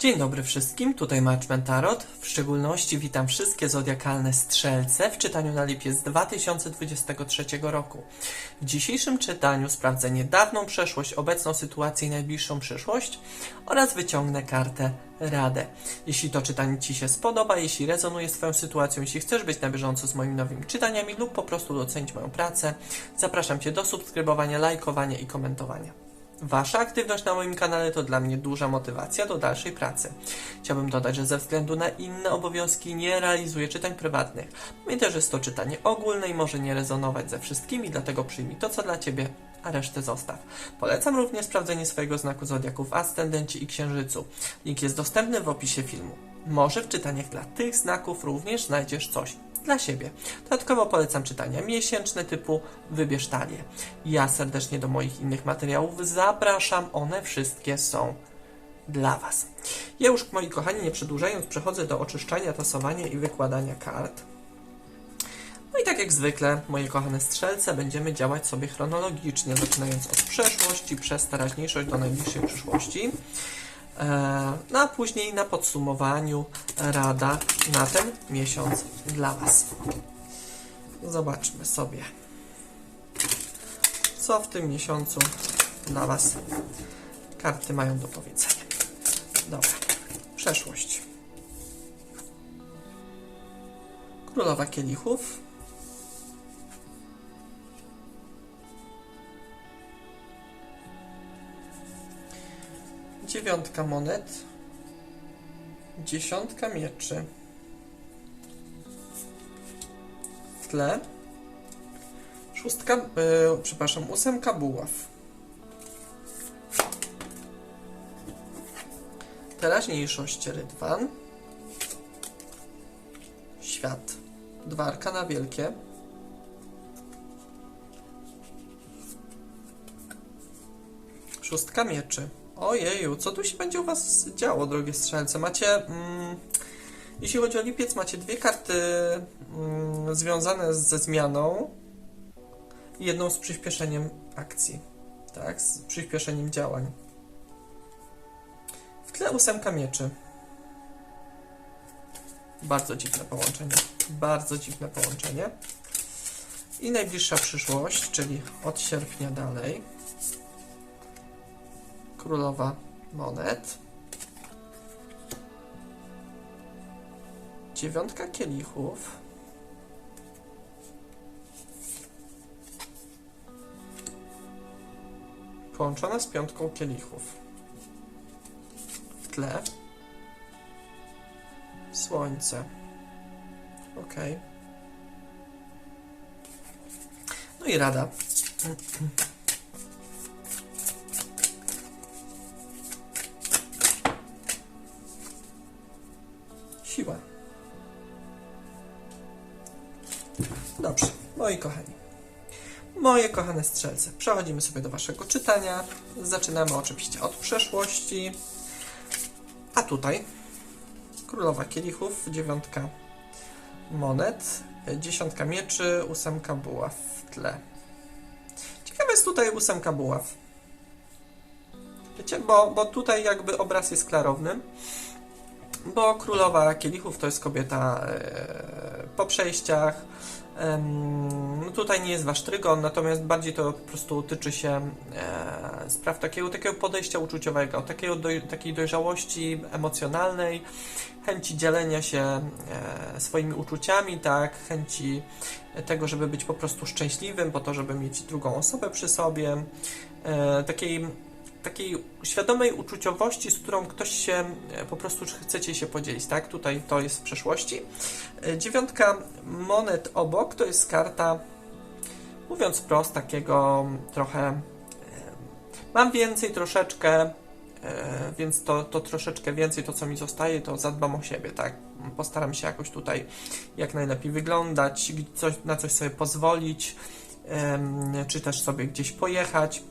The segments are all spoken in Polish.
Dzień dobry wszystkim, tutaj Marchman Tarot. W szczególności witam wszystkie zodiakalne strzelce w czytaniu na lipiec 2023 roku. W dzisiejszym czytaniu sprawdzę niedawną przeszłość, obecną sytuację i najbliższą przyszłość oraz wyciągnę kartę Radę. Jeśli to czytanie Ci się spodoba, jeśli rezonuje z Twoją sytuacją, jeśli chcesz być na bieżąco z moimi nowymi czytaniami lub po prostu docenić moją pracę, zapraszam Cię do subskrybowania, lajkowania i komentowania. Wasza aktywność na moim kanale to dla mnie duża motywacja do dalszej pracy. Chciałbym dodać, że ze względu na inne obowiązki nie realizuję czytań prywatnych. Pamiętaj, że jest to czytanie ogólne i może nie rezonować ze wszystkimi, dlatego przyjmij to, co dla Ciebie, a resztę zostaw. Polecam również sprawdzenie swojego znaku zodiaku w Ascendencie i Księżycu. Link jest dostępny w opisie filmu. Może w czytaniach dla tych znaków również znajdziesz coś dla siebie. Dodatkowo polecam czytania miesięczne typu Wybierz talię. Ja serdecznie do moich innych materiałów zapraszam, one wszystkie są dla Was. Ja już, moi kochani, nie przedłużając, przechodzę do oczyszczania, tasowania i wykładania kart. No i tak jak zwykle, moje kochane strzelce, będziemy działać sobie chronologicznie, zaczynając od przeszłości przez teraźniejszość do najbliższej przyszłości. E, No a później na podsumowaniu rada na ten miesiąc dla Was. Zobaczmy sobie, co w tym miesiącu dla Was karty mają do powiedzenia. Dobra, przeszłość. Królowa kielichów. Dziewiątka monet. Dziesiątka mieczy. W tle. Szóstka, e, przepraszam, ósemka buław. Teraźniejszość rydwan. Świat. Dwa arkana wielkie. Szóstka mieczy. Ojeju, co tu się będzie u Was działo, drogie strzelce? Macie, mm, jeśli chodzi o lipiec, macie dwie karty mm, związane ze zmianą i jedną z przyspieszeniem akcji, tak, z przyspieszeniem działań. W tle ósemka mieczy. Bardzo dziwne połączenie. Bardzo dziwne połączenie. I najbliższa przyszłość, czyli od sierpnia dalej. Królowa monet. Dziewiątka kielichów. Połączona z piątką kielichów. W tle. Słońce. Ok. No i rada. Siła. Dobrze, moi kochani. Moje kochane strzelce, przechodzimy sobie do Waszego czytania. Zaczynamy oczywiście od przeszłości. A tutaj królowa kielichów, dziewiątka monet, dziesiątka mieczy, ósemka buław w tle. Ciekawe jest tutaj ósemka buław. Wiecie, bo, bo tutaj jakby obraz jest klarowny. Bo królowa kielichów to jest kobieta e, po przejściach. No tutaj nie jest wasz trygon, natomiast bardziej to po prostu tyczy się e, spraw takiego, takiego podejścia uczuciowego, takiego doj, takiej dojrzałości emocjonalnej, chęci dzielenia się e, swoimi uczuciami, tak, chęci tego, żeby być po prostu szczęśliwym, po to, żeby mieć drugą osobę przy sobie, takiej takiej świadomej uczuciowości, z którą ktoś się e, po prostu chcecie się podzielić, tak? Tutaj to jest w przeszłości. E, Dziewiątka monet obok to jest karta, mówiąc wprost, takiego trochę e, mam więcej troszeczkę, więc to, to troszeczkę więcej, to co mi zostaje, to zadbam o siebie, tak? Postaram się jakoś tutaj jak najlepiej wyglądać, coś, na coś sobie pozwolić, czy też sobie gdzieś pojechać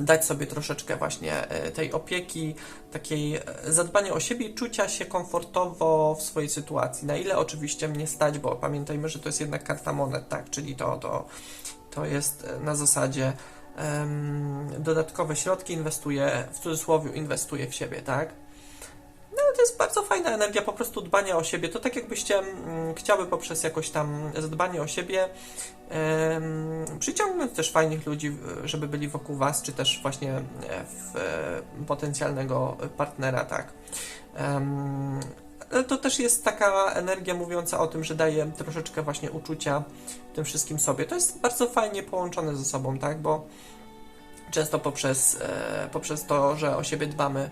dać sobie troszeczkę właśnie e, tej opieki, takiej e, zadbania o siebie i czucia się komfortowo w swojej sytuacji. Na ile oczywiście mnie stać, bo pamiętajmy, że to jest jednak karta monet, tak, czyli to, to, to jest e, na zasadzie em, dodatkowe środki inwestuję, w cudzysłowie inwestuję w siebie, tak. To jest bardzo fajna energia po prostu dbania o siebie. To tak jakbyście mm, chciały poprzez jakoś tam zadbanie o siebie przyciągnąć też fajnych ludzi, żeby byli wokół was, czy też właśnie e, w, e, potencjalnego partnera, tak. Ale to też jest taka energia mówiąca o tym, że daje troszeczkę właśnie uczucia tym wszystkim sobie. To jest bardzo fajnie połączone ze sobą, tak, bo często poprzez, e, poprzez to, że o siebie dbamy,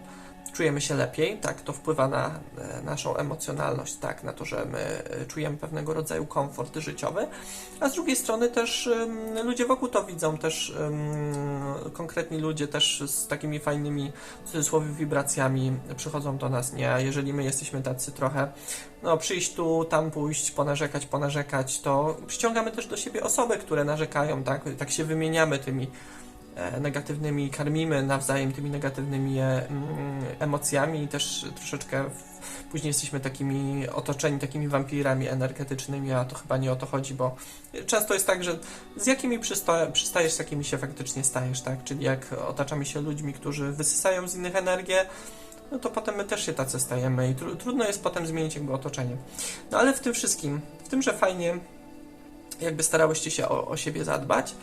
czujemy się lepiej, tak, to wpływa na e, naszą emocjonalność, tak, na to, że my e, czujemy pewnego rodzaju komfort życiowy, a z drugiej strony też ludzie wokół to widzą, też konkretni ludzie też z takimi fajnymi, w cudzysłowie, wibracjami przychodzą do nas, nie, jeżeli my jesteśmy tacy trochę, no przyjść tu, tam pójść, ponarzekać, ponarzekać, to przyciągamy też do siebie osoby, które narzekają, tak, tak się wymieniamy tymi negatywnymi, karmimy nawzajem tymi negatywnymi e, mm, emocjami i też troszeczkę później jesteśmy takimi otoczeni takimi wampirami energetycznymi, a to chyba nie o to chodzi, bo często jest tak, że z jakimi przystajesz, z jakimi się faktycznie stajesz, tak? Czyli jak otaczamy się ludźmi, którzy wysysają z innych energię, no to potem my też się tacy stajemy i tru- trudno jest potem zmienić jakby otoczenie. No ale w tym wszystkim, w tym, że fajnie jakby starałyście się o, o siebie zadbać,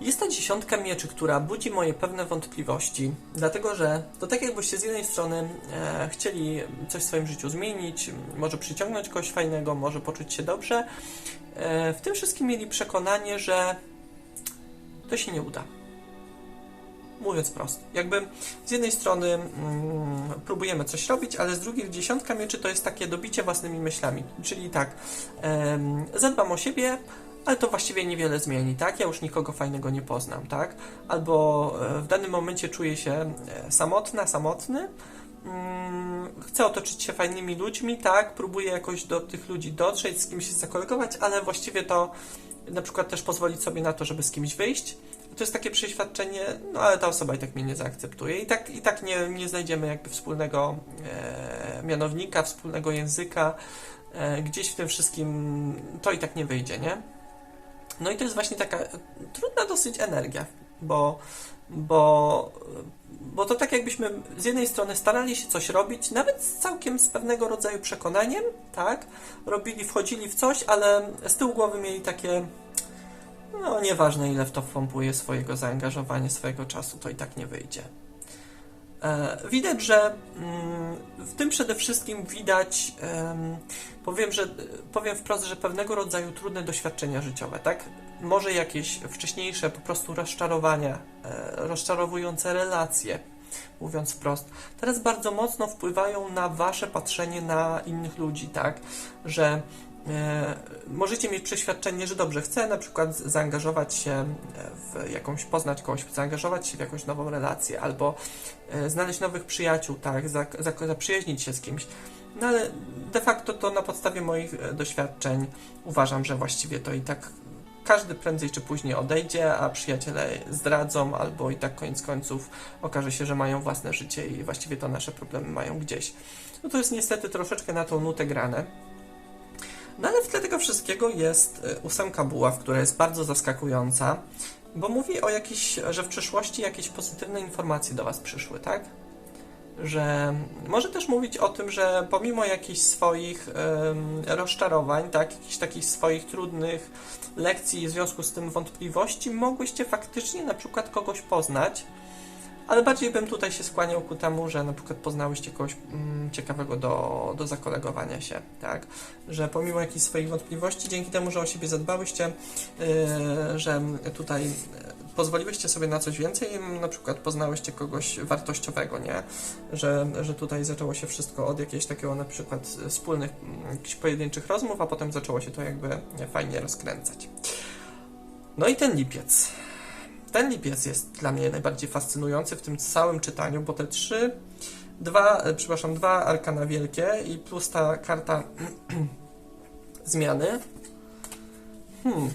jest ta dziesiątka mieczy, która budzi moje pewne wątpliwości, dlatego że to tak jakbyście z jednej strony e, chcieli coś w swoim życiu zmienić, może przyciągnąć kogoś fajnego, może poczuć się dobrze, e, w tym wszystkim mieli przekonanie, że to się nie uda. Mówiąc prosto. Jakby z jednej strony mm, próbujemy coś robić, ale z drugiej dziesiątka mieczy to jest takie dobicie własnymi myślami. Czyli tak, em, zadbam o siebie, ale to właściwie niewiele zmieni, tak? Ja już nikogo fajnego nie poznam, tak? Albo e, w danym momencie czuję się e, samotna, samotny, mm, chcę otoczyć się fajnymi ludźmi, tak? Próbuję jakoś do tych ludzi dotrzeć, z kimś się zakolegować, ale właściwie to na przykład też pozwolić sobie na to, żeby z kimś wyjść. To jest takie przeświadczenie, no ale ta osoba i tak mnie nie zaakceptuje. I tak, i tak nie, nie znajdziemy jakby wspólnego e, mianownika, wspólnego języka. E, gdzieś w tym wszystkim to i tak nie wyjdzie, nie? No i to jest właśnie taka trudna dosyć energia, bo, bo, bo to tak jakbyśmy z jednej strony starali się coś robić, nawet całkiem z pewnego rodzaju przekonaniem, tak? Robili, wchodzili w coś, ale z tyłu głowy mieli takie no nieważne ile w to wpompuje swojego zaangażowania, swojego czasu, to i tak nie wyjdzie. E, Widać, że mm, w tym przede wszystkim widać, em, powiem, że, powiem wprost, że pewnego rodzaju trudne doświadczenia życiowe, tak? Może jakieś wcześniejsze po prostu rozczarowania, e, rozczarowujące relacje, mówiąc wprost, teraz bardzo mocno wpływają na wasze patrzenie na innych ludzi, tak? Że możecie mieć przeświadczenie, że dobrze, chcę na przykład zaangażować się w jakąś, poznać kogoś, zaangażować się w jakąś nową relację, albo e, znaleźć nowych przyjaciół, tak, za, za, zaprzyjaźnić się z kimś. No ale de facto to na podstawie moich e, doświadczeń uważam, że właściwie to i tak każdy prędzej czy później odejdzie, a przyjaciele zdradzą, albo i tak koniec końców okaże się, że mają własne życie i właściwie to nasze problemy mają gdzieś. No to jest niestety troszeczkę na tą nutę grane. No ale w tle tego wszystkiego jest y, ósemka buław, która jest bardzo zaskakująca, bo mówi o jakiejś, że w przyszłości jakieś pozytywne informacje do Was przyszły, tak? Że może też mówić o tym, że pomimo jakichś swoich rozczarowań, tak, jakichś takich swoich trudnych lekcji w związku z tym wątpliwości, mogłyście faktycznie na przykład kogoś poznać, ale bardziej bym tutaj się skłaniał ku temu, że na przykład poznałyście kogoś mm, ciekawego do, do zakolegowania się, tak? Że pomimo jakichś swoich wątpliwości, dzięki temu, że o siebie zadbałyście, yy, że tutaj yy, pozwoliłyście sobie na coś więcej, na przykład poznałyście kogoś wartościowego, nie? Że, że tutaj zaczęło się wszystko od jakiegoś takiego na przykład wspólnych, mm, jakichś pojedynczych rozmów, a potem zaczęło się to jakby fajnie rozkręcać. No i ten lipiec. Ten lipiec jest dla mnie najbardziej fascynujący w tym całym czytaniu, bo te trzy, dwa, e, przepraszam, dwa arkana wielkie i plus ta karta zmiany. Hmm.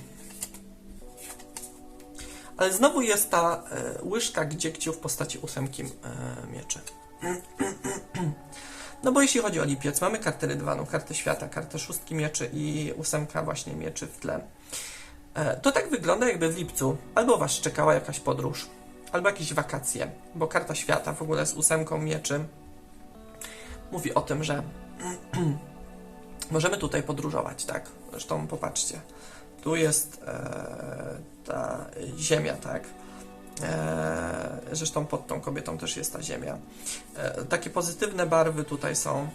Ale znowu jest ta e, łyżka gdziegciu w postaci ósemki e, mieczy. No bo jeśli chodzi o lipiec, mamy kartę rydwanu, kartę świata, kartę szóstki mieczy i ósemka właśnie mieczy w tle. E, To tak wygląda, jakby w lipcu albo Was czekała jakaś podróż, albo jakieś wakacje, bo karta świata w ogóle z ósemką mieczy mówi o tym, że możemy tutaj podróżować, tak? Zresztą popatrzcie, tu jest e, ta ziemia, tak? E, zresztą pod tą kobietą też jest ta ziemia. E, takie pozytywne barwy tutaj są,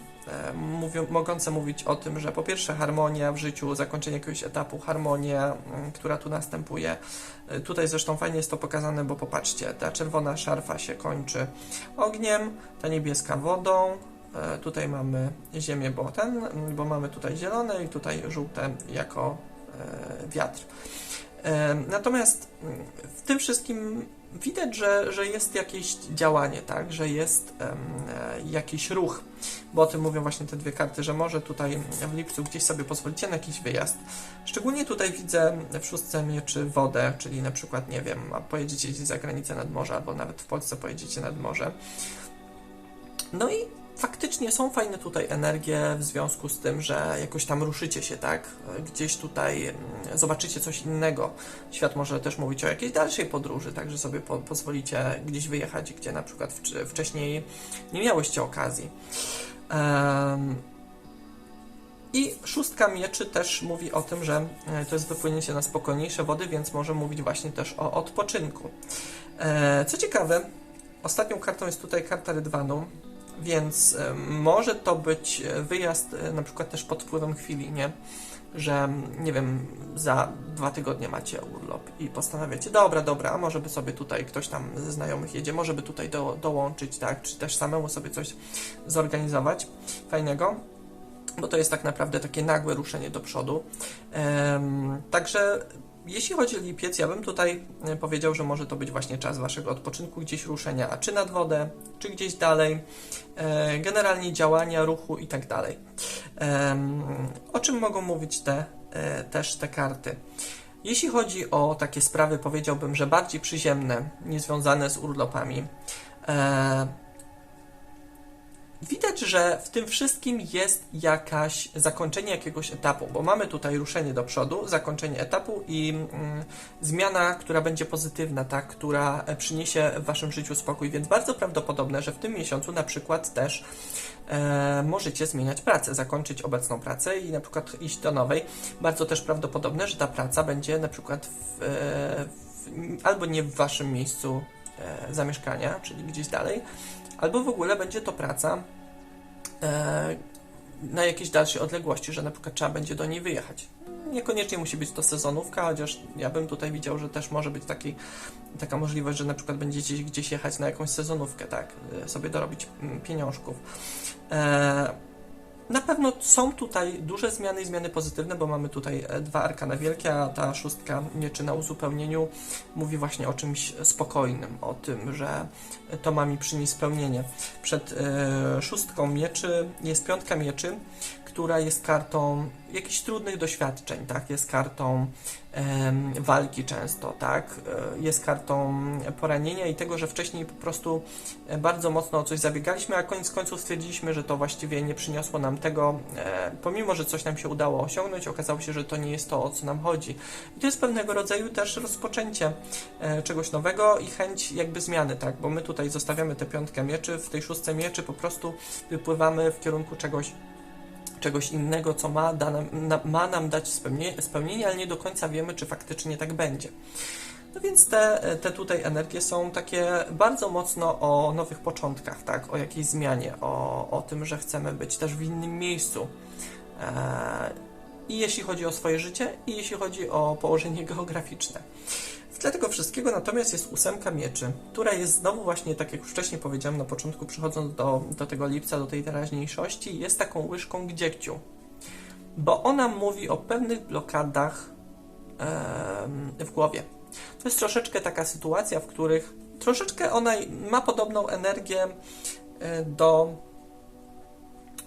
mówią, mogące mówić o tym, że po pierwsze harmonia w życiu, zakończenie jakiegoś etapu, harmonia, m, która tu następuje. E, tutaj zresztą fajnie jest to pokazane, bo popatrzcie, ta czerwona szarfa się kończy ogniem, ta niebieska wodą, e, tutaj mamy ziemię, bo ten, bo mamy tutaj zielone i tutaj żółte jako e, wiatr. Natomiast mm, w tym wszystkim widać, że, że jest jakieś działanie, tak, że jest e, jakiś ruch, bo o tym mówią właśnie te dwie karty, że może tutaj w lipcu gdzieś sobie pozwolicie na jakiś wyjazd. Szczególnie tutaj widzę w szóstce mieczy wodę, czyli na przykład, nie wiem, pojedziecie gdzieś za granicę nad morze, albo nawet w Polsce pojedziecie nad morze. No i faktycznie są fajne tutaj energie w związku z tym, że jakoś tam ruszycie się, tak? Gdzieś tutaj mm, zobaczycie coś innego. Świat może też mówić o jakiejś dalszej podróży, tak, że sobie po, pozwolicie gdzieś wyjechać, gdzie na przykład wcz- wcześniej nie miałyście okazji. Em, I szóstka mieczy też mówi o tym, że e, to jest wypłynięcie na spokojniejsze wody, więc może mówić właśnie też o odpoczynku. E, Co ciekawe, ostatnią kartą jest tutaj karta Rydwanu, więc e, może to być e, wyjazd e, na przykład też pod wpływem chwili, nie? Że nie wiem, za dwa tygodnie macie urlop i postanawiacie, dobra, dobra, a może by sobie tutaj ktoś tam ze znajomych jedzie, może by tutaj do, dołączyć, tak? Czy też samemu sobie coś zorganizować fajnego bo to jest tak naprawdę takie nagłe ruszenie do przodu. Także jeśli chodzi o lipiec, ja bym tutaj e, powiedział, że może to być właśnie czas waszego odpoczynku, gdzieś ruszenia, a czy nad wodę, czy gdzieś dalej, e, generalnie działania, ruchu i tak dalej. O czym mogą mówić te, e, też te karty? Jeśli chodzi o takie sprawy, powiedziałbym, że bardziej przyziemne, niezwiązane z urlopami, Widać, że w tym wszystkim jest jakaś zakończenie jakiegoś etapu, bo mamy tutaj ruszenie do przodu, zakończenie etapu i mm, zmiana, która będzie pozytywna, tak, która przyniesie w waszym życiu spokój, więc bardzo prawdopodobne, że w tym miesiącu na przykład też e, możecie zmieniać pracę, zakończyć obecną pracę i na przykład iść do nowej. Bardzo też prawdopodobne, że ta praca będzie na przykład w, e, w, albo nie w waszym miejscu e, zamieszkania, czyli gdzieś dalej, albo w ogóle będzie to praca e, na jakiejś dalszej odległości, że na przykład trzeba będzie do niej wyjechać. Niekoniecznie musi być to sezonówka, chociaż ja bym tutaj widział, że też może być taki, taka możliwość, że na przykład będziecie gdzieś jechać na jakąś sezonówkę, tak, e, sobie dorobić mm, pieniążków. E, na pewno są tutaj duże zmiany i zmiany pozytywne, bo mamy tutaj e, dwa arkana wielkie, a ta szóstka mieczy na uzupełnieniu mówi właśnie o czymś spokojnym, o tym, że to ma mi przynieść spełnienie. Przed e, szóstką mieczy jest piątka mieczy, która jest kartą jakichś trudnych doświadczeń, tak? Jest kartą walki często, tak? E, Jest kartą poranienia i tego, że wcześniej po prostu e, bardzo mocno o coś zabiegaliśmy, a koniec końców stwierdziliśmy, że to właściwie nie przyniosło nam tego, e, pomimo, że coś nam się udało osiągnąć, okazało się, że to nie jest to, o co nam chodzi. I to jest pewnego rodzaju też rozpoczęcie e, czegoś nowego i chęć jakby zmiany, tak? Bo my tutaj zostawiamy tę piątkę mieczy, w tej szóstce mieczy po prostu wypływamy w kierunku czegoś czegoś innego, co ma, da nam, na, ma nam dać spełnienie, spełnienie, ale nie do końca wiemy, czy faktycznie tak będzie. No więc te, te tutaj energie są takie bardzo mocno o nowych początkach, tak? o jakiejś zmianie, o, o tym, że chcemy być też w innym miejscu. Eee, I jeśli chodzi o swoje życie, i jeśli chodzi o położenie geograficzne. W tle tego wszystkiego natomiast jest ósemka mieczy, która jest znowu właśnie, tak jak już wcześniej powiedziałem na początku, przechodząc do, do tego lipca, do tej teraźniejszości, jest taką łyżką gdziegciu. Bo ona mówi o pewnych blokadach em, w głowie. To jest troszeczkę taka sytuacja, w których troszeczkę ona ma podobną energię e, do,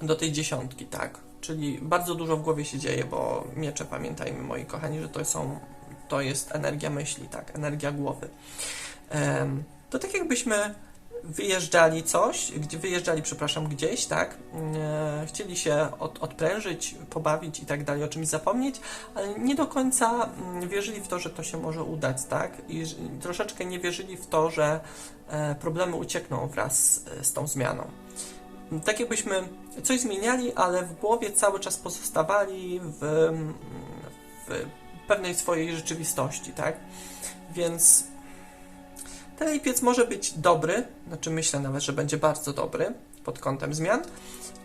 do tej dziesiątki, tak? Czyli bardzo dużo w głowie się dzieje, bo miecze, pamiętajmy moi kochani, że to są to jest energia myśli, tak, energia głowy. To tak jakbyśmy wyjeżdżali coś, wyjeżdżali, przepraszam, gdzieś, tak, e, chcieli się od, odprężyć, pobawić i tak dalej, o czymś zapomnieć, ale nie do końca mm, wierzyli w to, że to się może udać, tak, i troszeczkę nie wierzyli w to, że e, problemy uciekną wraz z tą zmianą. tak jakbyśmy coś zmieniali, ale w głowie cały czas pozostawali w, w pewnej swojej rzeczywistości, tak? Więc ten lipiec może być dobry, znaczy myślę nawet, że będzie bardzo dobry pod kątem zmian,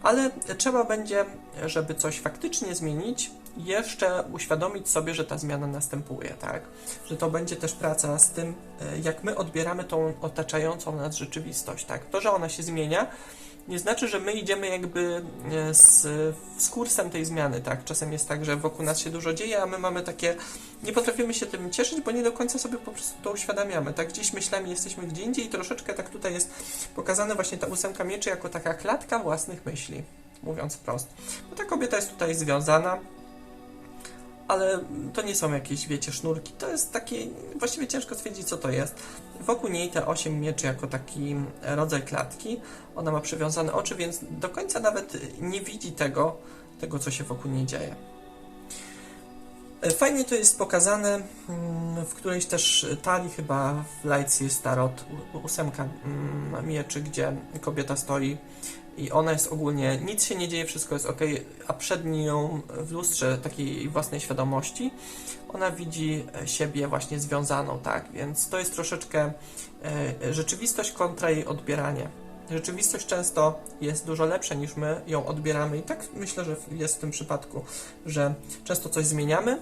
ale trzeba będzie, żeby coś faktycznie zmienić, jeszcze uświadomić sobie, że ta zmiana następuje, tak? Że to będzie też praca z tym, e, jak my odbieramy tą otaczającą nas rzeczywistość, tak? To, że ona się zmienia, nie znaczy, że my idziemy jakby e, z, z kursem tej zmiany, tak? Czasem jest tak, że wokół nas się dużo dzieje, a my mamy takie, nie potrafimy się tym cieszyć, bo nie do końca sobie po prostu to uświadamiamy, tak? Gdzieś myślami jesteśmy gdzie indziej i troszeczkę tak tutaj jest pokazane właśnie ta ósemka mieczy jako taka klatka własnych myśli, mówiąc wprost. Bo ta kobieta jest tutaj związana, ale to nie są jakieś, wiecie, sznurki. To jest takie, właściwie ciężko stwierdzić, co to jest. Wokół niej te osiem mieczy jako taki rodzaj klatki. Ona ma przywiązane oczy, więc do końca nawet nie widzi tego, tego co się wokół niej dzieje. Fajnie to jest pokazane mm, w którejś też talii, chyba w Lights jest tarot, ósemka mm, mieczy, gdzie kobieta stoi i ona jest ogólnie, nic się nie dzieje, wszystko jest ok, a przed nią w lustrze takiej własnej świadomości ona widzi siebie właśnie związaną, tak? Więc to jest troszeczkę e, rzeczywistość kontra jej odbieranie. Rzeczywistość często jest dużo lepsza niż my ją odbieramy, i tak myślę, że jest w tym przypadku, że często coś zmieniamy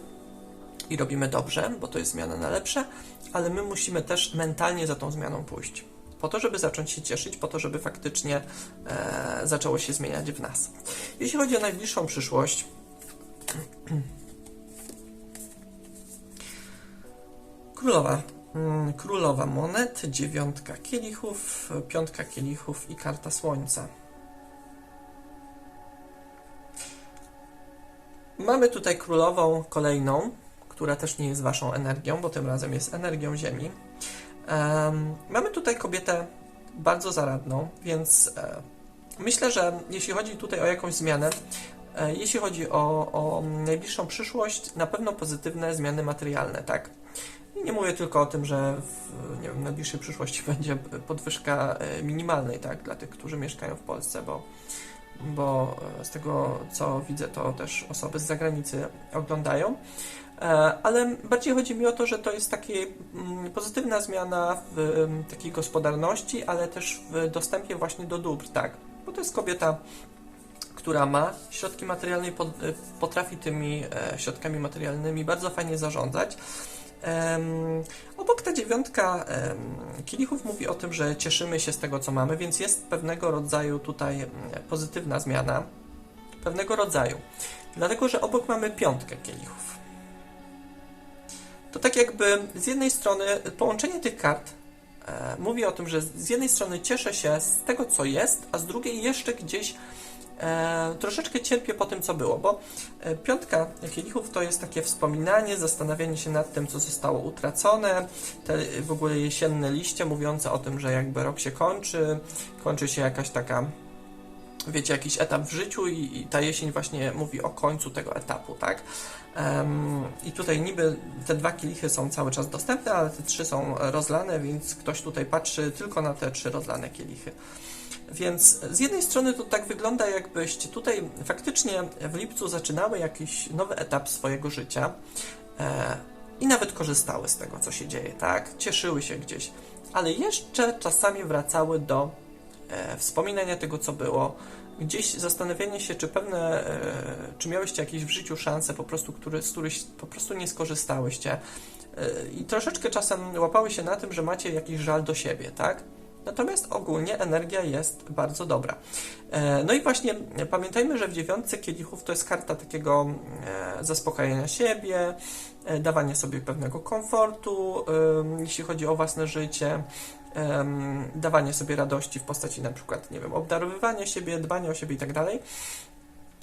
i robimy dobrze, bo to jest zmiana na lepsze, ale my musimy też mentalnie za tą zmianą pójść po to, żeby zacząć się cieszyć, po to, żeby faktycznie e, zaczęło się zmieniać w nas. Jeśli chodzi o najbliższą przyszłość, królowa. Mm, królowa monet, dziewiątka kielichów, piątka kielichów i karta słońca. Mamy tutaj królową kolejną, która też nie jest waszą energią, bo tym razem jest energią Ziemi. Mamy tutaj kobietę bardzo zaradną, więc e, myślę, że jeśli chodzi tutaj o jakąś zmianę, e, jeśli chodzi o, o najbliższą przyszłość, na pewno pozytywne zmiany materialne, tak? Nie mówię tylko o tym, że w nie wiem, najbliższej przyszłości będzie podwyżka e, minimalnej, tak, dla tych, którzy mieszkają w Polsce, bo, bo z tego co widzę, to też osoby z zagranicy oglądają. E, ale bardziej chodzi mi o to, że to jest taka mm, pozytywna zmiana w mm, takiej gospodarności, ale też w dostępie właśnie do dóbr, tak? Bo to jest kobieta, która ma środki materialne i e, potrafi tymi e, środkami materialnymi bardzo fajnie zarządzać. Obok ta dziewiątka kielichów mówi o tym, że cieszymy się z tego, co mamy, więc jest pewnego rodzaju tutaj mm, pozytywna zmiana. Pewnego rodzaju. Dlatego, że obok mamy piątkę kielichów to tak jakby z jednej strony połączenie tych kart e, mówi o tym, że z jednej strony cieszę się z tego, co jest, a z drugiej jeszcze gdzieś e, troszeczkę cierpię po tym, co było, bo e, piątka kielichów to jest takie wspominanie, zastanawianie się nad tym, co zostało utracone, te w ogóle jesienne liście mówiące o tym, że jakby rok się kończy, kończy się jakaś taka wiecie, jakiś etap w życiu i, i, ta jesień właśnie mówi o końcu tego etapu, tak? Um, I tutaj niby te dwa kielichy są cały czas dostępne, ale te trzy są rozlane, więc ktoś tutaj patrzy tylko na te trzy rozlane kielichy. Więc z jednej strony to tak wygląda, jakbyście tutaj faktycznie w lipcu zaczynały jakiś nowy etap swojego życia e, i nawet korzystały z tego, co się dzieje, tak? Cieszyły się gdzieś, ale jeszcze czasami wracały do wspominania tego, co było, gdzieś zastanawianie się, czy pewne, e, czy miałyście jakieś w życiu szanse po prostu, które, z których po prostu nie skorzystałyście e, i troszeczkę czasem łapały się na tym, że macie jakiś żal do siebie, tak? Natomiast ogólnie energia jest bardzo dobra. E, no i właśnie pamiętajmy, że w dziewiątce kielichów to jest karta takiego zaspokajania siebie, dawania sobie pewnego komfortu, jeśli chodzi o własne życie, dawanie sobie radości w postaci na przykład, nie wiem, obdarowywania siebie, dbania o siebie i tak dalej.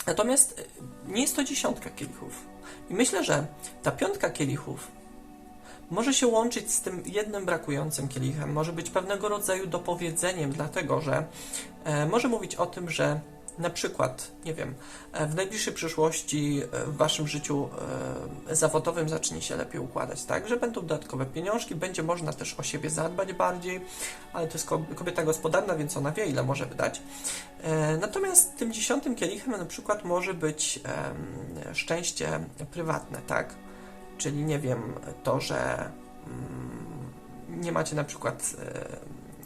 Natomiast e, nie jest to dziesiątka kielichów. I myślę, że ta piątka kielichów może się łączyć z tym jednym brakującym kielichem, może być pewnego rodzaju dopowiedzeniem, dlatego że e, może mówić o tym, że na przykład, nie wiem, e, w najbliższej przyszłości e, w waszym życiu e, zawodowym zacznie się lepiej układać, tak? Że będą dodatkowe pieniążki, będzie można też o siebie zadbać bardziej, ale to jest ko- kobieta gospodarna, więc ona wie, ile może wydać. Natomiast tym dziesiątym kielichem na przykład może być szczęście prywatne, tak? Czyli nie wiem, to, że mm, nie macie na przykład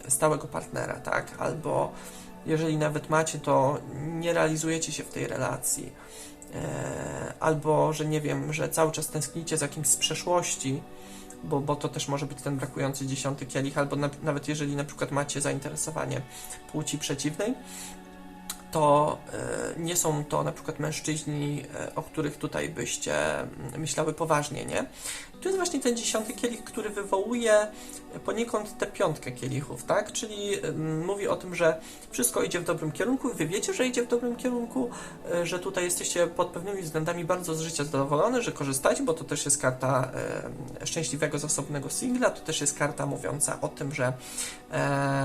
stałego partnera, tak? Albo jeżeli nawet macie, to nie realizujecie się w tej relacji. E, Albo, że nie wiem, że cały czas tęsknicie za kimś z przeszłości, bo, bo to też może być ten brakujący dziesiąty kielich, albo na, nawet jeżeli na przykład macie zainteresowanie płci przeciwnej, to e, nie są to na przykład mężczyźni, e, o których tutaj byście mm, myślały poważnie, nie? Tu jest właśnie ten dziesiąty kielich, który wywołuje poniekąd tę piątkę kielichów, tak? Czyli mm, mówi o tym, że wszystko idzie w dobrym kierunku, wy wiecie, że idzie w dobrym kierunku, e, że tutaj jesteście pod pewnymi względami bardzo z życia zadowolone, że korzystacie, bo to też jest karta szczęśliwego, zasobnego singla, to też jest karta mówiąca o tym, że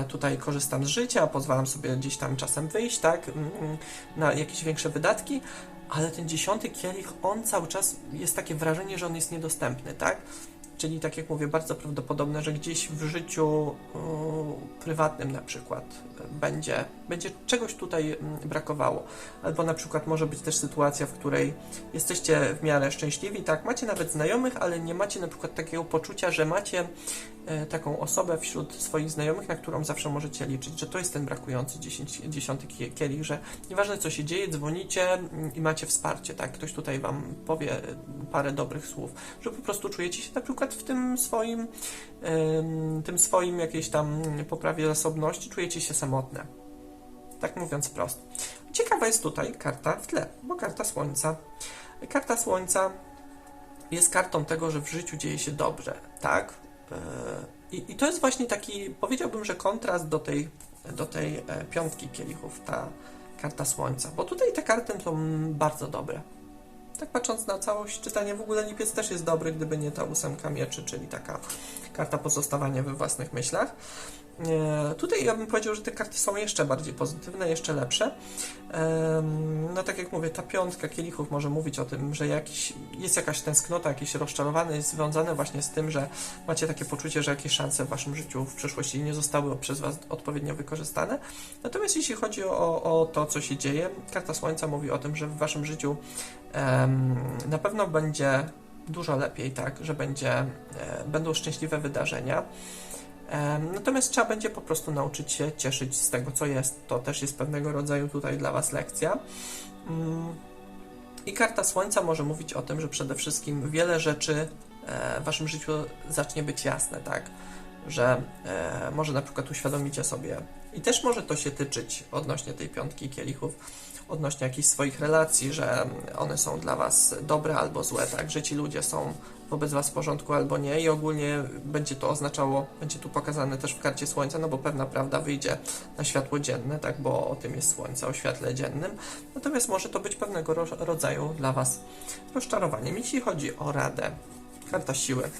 tutaj korzystam z życia, pozwalam sobie gdzieś tam czasem wyjść, tak? Mm, Na jakieś większe wydatki, ale ten dziesiąty kielich, on cały czas jest takie wrażenie, że on jest niedostępny, tak? Czyli tak jak mówię, bardzo prawdopodobne, że gdzieś w życiu y, prywatnym na przykład będzie, będzie czegoś tutaj mm, brakowało. Albo na przykład może być też sytuacja, w której jesteście w miarę szczęśliwi, tak, macie nawet znajomych, ale nie macie na przykład takiego poczucia, że macie taką osobę wśród swoich znajomych, na którą zawsze możecie liczyć, że to jest ten brakujący 10, dziesiąty kie- kielich, że nieważne co się dzieje, dzwonicie mm, i macie wsparcie, tak, ktoś tutaj wam powie e, parę dobrych słów, że po prostu czujecie się na przykład w tym swoim, tym swoim jakiejś tam poprawie zasobności, czujecie się samotne. Tak mówiąc prosto. Ciekawa jest tutaj karta w tle, bo karta Słońca. Karta Słońca jest kartą tego, że w życiu dzieje się dobrze, tak? E, I, I to jest właśnie taki, powiedziałbym, że kontrast do tej, do tej e, piątki kielichów, ta karta Słońca, bo tutaj te karty są bardzo dobre. Tak patrząc na całość, czytanie w ogóle lipiec też jest dobry, gdyby nie ta ósemka mieczy, czyli taka karta pozostawania we własnych myślach. E, Tutaj ja bym powiedział, że te karty są jeszcze bardziej pozytywne, jeszcze lepsze. No tak jak mówię, ta piątka kielichów może mówić o tym, że jakiś, jest jakaś tęsknota, jakieś rozczarowanie jest związane właśnie z tym, że macie takie poczucie, że jakieś szanse w waszym życiu w przeszłości nie zostały przez was odpowiednio wykorzystane. Natomiast jeśli chodzi o, o to, co się dzieje, karta Słońca mówi o tym, że w waszym życiu em, na pewno będzie dużo lepiej, tak, że będzie, e, będą szczęśliwe wydarzenia. Natomiast trzeba będzie po prostu nauczyć się cieszyć z tego, co jest. To też jest pewnego rodzaju tutaj dla Was lekcja. Mm. I karta Słońca może mówić o tym, że przede wszystkim wiele rzeczy e, w Waszym życiu zacznie być jasne, tak? Że e, może na przykład uświadomicie sobie, i też może to się tyczyć odnośnie tej piątki kielichów, odnośnie jakichś swoich relacji, że one są dla Was dobre albo złe, tak? Że ci ludzie są wobec Was w porządku albo nie. I ogólnie będzie to oznaczało, będzie tu pokazane też w karcie Słońca, no bo pewna prawda wyjdzie na światło dzienne, tak, bo o tym jest Słońce, o świetle dziennym, natomiast może to być pewnego ro rodzaju dla Was rozczarowaniem. Jeśli chodzi o radę, karta siły,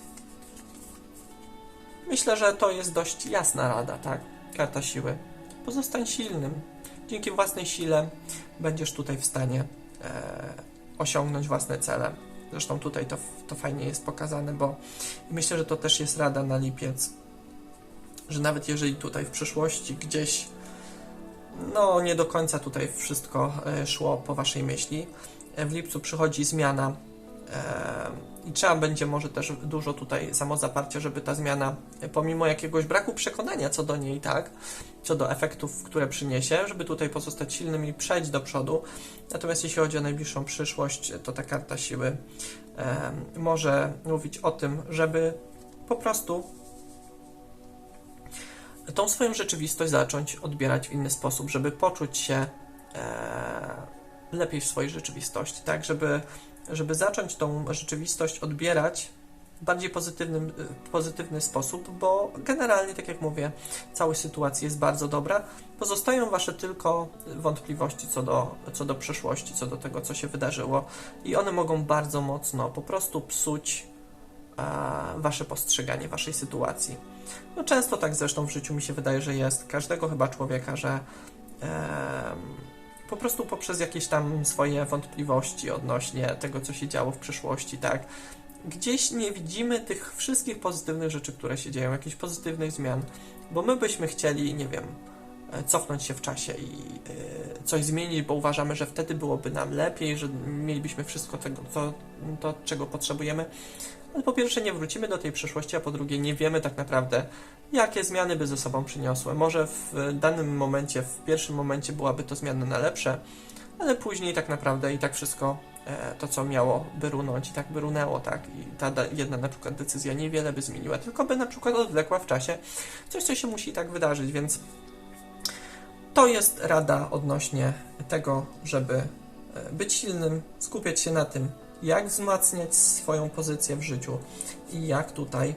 myślę, że to jest dość jasna rada, tak, karta siły. Pozostań silnym. Dzięki własnej sile będziesz tutaj w stanie e, osiągnąć własne cele. Zresztą tutaj to, to fajnie jest pokazane, bo myślę, że to też jest rada na lipiec, że nawet jeżeli tutaj w przyszłości gdzieś no nie do końca tutaj wszystko e, szło po waszej myśli, e, w lipcu przychodzi zmiana i trzeba będzie może też dużo tutaj samozaparcia, żeby ta zmiana, e, pomimo jakiegoś braku przekonania co do niej, tak, co do efektów, które przyniesie, żeby tutaj pozostać silnym i przejść do przodu. Natomiast jeśli chodzi o najbliższą przyszłość, to ta karta siły e, może mówić o tym, żeby po prostu tą swoją rzeczywistość zacząć odbierać w inny sposób, żeby poczuć się e, lepiej w swojej rzeczywistości, tak, żeby, żeby zacząć tą rzeczywistość odbierać w bardziej pozytywnym, e, pozytywny sposób, bo generalnie, tak jak mówię, cała sytuacja jest bardzo dobra. Pozostają Wasze tylko wątpliwości co do, co do przeszłości, co do tego, co się wydarzyło i one mogą bardzo mocno po prostu psuć e, Wasze postrzeganie Waszej sytuacji. No często tak zresztą w życiu mi się wydaje, że jest każdego chyba człowieka, że em, po prostu poprzez jakieś tam swoje wątpliwości odnośnie tego, co się działo w przeszłości, tak? Gdzieś nie widzimy tych wszystkich pozytywnych rzeczy, które się dzieją, jakichś pozytywnych zmian, bo my byśmy chcieli, nie wiem, cofnąć się w czasie i e, coś zmienić, bo uważamy, że wtedy byłoby nam lepiej, że mielibyśmy wszystko tego, to, to czego potrzebujemy. Ale po pierwsze nie wrócimy do tej przeszłości, a po drugie nie wiemy tak naprawdę, jakie zmiany by ze sobą przyniosły. Może w danym momencie, w pierwszym momencie byłaby to zmiana na lepsze, ale później tak naprawdę i tak wszystko e, to, co miało by runąć, i tak by runęło, tak? I ta jedna na przykład decyzja niewiele by zmieniła, tylko by na przykład odwlekła w czasie coś, co się musi tak wydarzyć, więc to jest rada odnośnie tego, żeby e, być silnym, skupiać się na tym, jak wzmacniać swoją pozycję w życiu i jak tutaj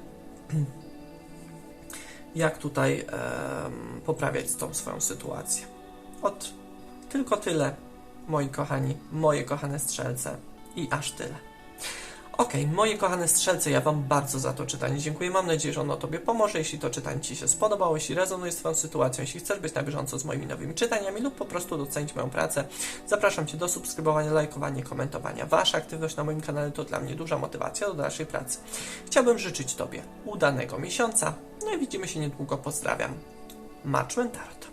jak tutaj em, poprawiać tą swoją sytuację. Od tylko tyle, moi kochani, moje kochane strzelce i aż tyle. Okej, moje kochane strzelce, ja Wam bardzo za to czytanie dziękuję. Mam nadzieję, że ono Tobie pomoże, jeśli to czytanie Ci się spodobało, jeśli rezonuje z Twoją sytuacją, jeśli chcesz być na bieżąco z moimi nowymi czytaniami lub po prostu docenić moją pracę. Zapraszam Cię do subskrybowania, lajkowania, komentowania. Wasza aktywność na moim kanale to dla mnie duża motywacja do dalszej pracy. Chciałbym życzyć Tobie udanego miesiąca, no i widzimy się niedługo. Pozdrawiam. Match Mentarot.